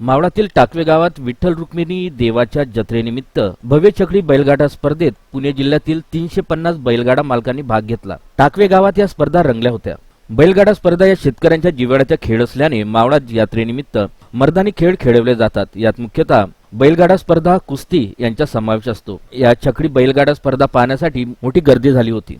मावळातील टाकवे गावात विठ्ठल रुक्मिणी देवाच्या जत्रेनिमित्त भव्य चक्री बैलगाडा स्पर्धेत पुणे जिल्ह्यातील तीनशे पन्नास बैलगाडा मालकांनी भाग घेतला. टाकवे गावात या स्पर्धा रंगल्या होत्या. बैलगाडा स्पर्धा या शेतकऱ्यांच्या जिव्हाळ्याचा खेळ असल्याने मावळा यात्रेनिमित्त मर्दानी खेळ खेळवले जातात. यात मुख्यतः बैलगाडा स्पर्धा कुस्ती यांचा समावेश असतो. या चक्री बैलगाडा स्पर्धा पाहण्यासाठी मोठी गर्दी झाली होती.